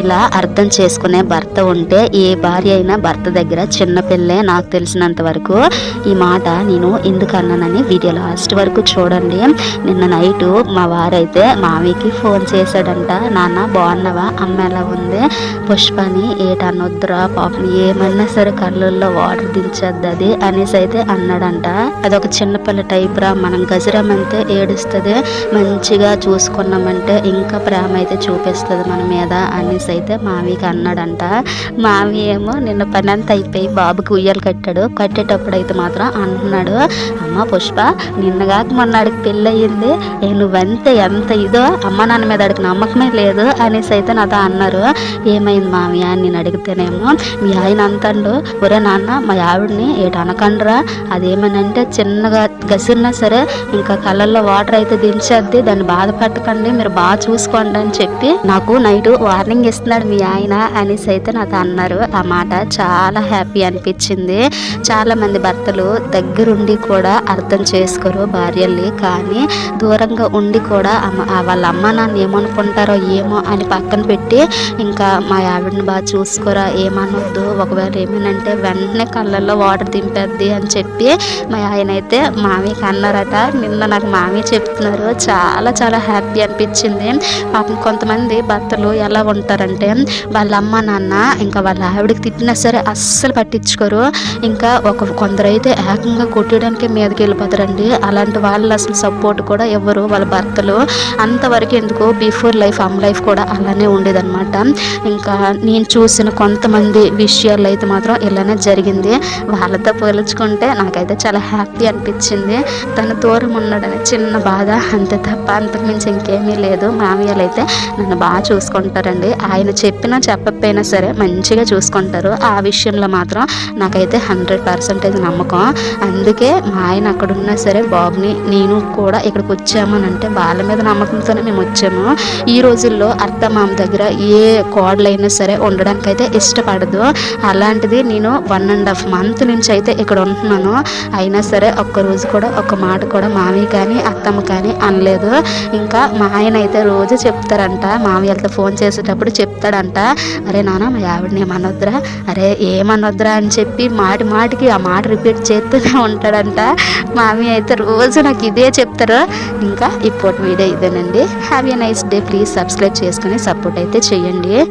ఇలా అర్థం చేసుకునే భర్త ఉంటే ఏ భార్య అయినా భర్త దగ్గర చిన్నపిల్లే నాకు తెలిసినంత వరకు ఈ మాట నేను ఎందుకు అన్నానని వీడియో లాస్ట్ వరకు చూడండి. నిన్న నైటు మా వారైతే మావికి ఫోన్ చేశాడంట నాన్న బాగున్నావా? అమ్మ ఎలా ఉంది? పుష్పని ఏటనొద్దురా పాపం ఏమన్నా సరే కళ్ళల్లో వాటర్ దించద్దు అది అనేసి అయితే అన్నాడంట. అదొక చిన్నపిల్ల టైప్ రా మనం గజరమంతే ఏడుస్తుంది. మంచిగా చూసుకున్నామంటే ఇంకా ప్రేమ అయితే చూపిస్తుంది మన మీద అనేసి అయితే మావికి అన్నాడంట. మావి ఏమో నిన్న పని అంతా అయిపోయి బాబుకి ఉయ్యాలు కట్టాడు. కట్టేటప్పుడు అయితే మాత్రం అంటున్నాడు అమ్మ పుష్ప నిన్నగాక మొన్నాడికి పెళ్ళి అయ్యింది నువ్వంతే నువ్వెంత ఎంత ఇదో అమ్మ నాన్న మీద అడిగి నమ్మకమే లేదు అనేసి అయితే నాతో అన్నారు. ఏమైంది మావి అని నేను అడిగితేనేమో మీ ఆయన అంతండు ఒరే నాన్న మా ఆవిడని ఏట అనకండ్రా. అదేమనంటే చిన్నగా గసిరినా సరే ఇంకా కళ్ళల్లో వాటర్ అయితే దించేద్ది. దాన్ని బాధపట్టకండి మీరు బాగా చూసుకోండి అని చెప్పి నాకు నైట్ వార్నింగ్ చేస్తున్నాడు మీ ఆయన అనేసి అయితే నాతో అన్నారు. ఆ మాట చాలా హ్యాపీ అనిపించింది. చాలా మంది భర్తలు దగ్గరుండి కూడా అర్థం చేసుకోరు భార్యల్ని. కానీ దూరంగా ఉండి కూడా అమ్మ వాళ్ళ అమ్మ నాన్న ఏమనుకుంటారో ఏమో అని పక్కన పెట్టి ఇంకా మా ఆవిడని బాగా చూసుకోరా ఏమనొద్దు ఒకవేళ ఏమనంటే వెంటనే కళ్ళల్లో వాటర్ దింపేద్ది అని చెప్పి మా ఆయన అయితే మామీకి అన్నారట. నిన్న నాకు మామీ చెప్తున్నారు. చాలా చాలా హ్యాపీ అనిపించింది. పాపం కొంతమంది భర్తలు ఎలా ఉంటారు ఉంటారంటే వాళ్ళ అమ్మ నాన్న ఇంకా వాళ్ళ ఆవిడకి తిట్టినా సరే అస్సలు పట్టించుకోరు. ఇంకా ఒక కొందరైతే ఏకంగా కొట్టడానికి మీదకి వెళ్ళిపోతారండి. అలాంటి వాళ్ళు అసలు సపోర్ట్ కూడా ఎవరు వాళ్ళ భర్తలు. అంతవరకు ఎందుకు బిఫోర్ లైఫ్ అమ్ లైఫ్ కూడా అలానే ఉండేదన్నమాట. ఇంకా నేను చూసిన కొంతమంది విషయాలు అయితే మాత్రం ఇలానే జరిగింది. వాళ్ళతో పోల్చుకుంటే నాకైతే చాలా హ్యాపీ అనిపించింది. తన దూరం ఉన్నాడని చిన్న బాధ అంతే తప్ప అంతకుమించి ఇంకేమీ లేదు. మామయ్యలు అయితే నన్ను బాగా చూసుకుంటారండి. ఆయన చెప్పినా చెప్పకపోయినా సరే మంచిగా చూసుకుంటారు. ఆ విషయంలో మాత్రం నాకైతే హండ్రెడ్ పర్సెంటేజ్ నమ్మకం. అందుకే మా ఆయన అక్కడ ఉన్నా సరే బాబుని నేను కూడా ఇక్కడికి వచ్చామని అంటే వాళ్ళ మీద నమ్మకంతోనే మేము వచ్చాము. ఈ రోజుల్లో అత్త మామ దగ్గర ఏ కోడలైనా సరే ఉండడానికి అయితే ఇష్టపడదు. అలాంటిది నేను వన్ అండ్ హాఫ్ మంత్ నుంచి అయితే ఇక్కడ ఉంటున్నాను. అయినా సరే ఒక్క రోజు కూడా ఒక్క మాట కూడా మామయ్య కానీ అత్తమ్మ కానీ అనలేదు. ఇంకా మా ఆయన అయితే రోజు చెప్తారంట మామయ్యలతో ఫోన్ చేసేటప్పుడు చెప్తాడంట. అరే నాన్న మా ఆవిడని ఏమనొద్దురా? అరే ఏమనొద్దురా? అని చెప్పి మాటి మాటికి ఆ మాట రిపీట్ చేస్తూనే ఉంటాడంట. మామి అయితే రోజు నాకు ఇదే చెప్తారు. ఇంకా ఇప్పుడు వీడియో ఇదేనండి. Have a nice day. Please subscribe చేసుకుని సపోర్ట్ అయితే చేయండి.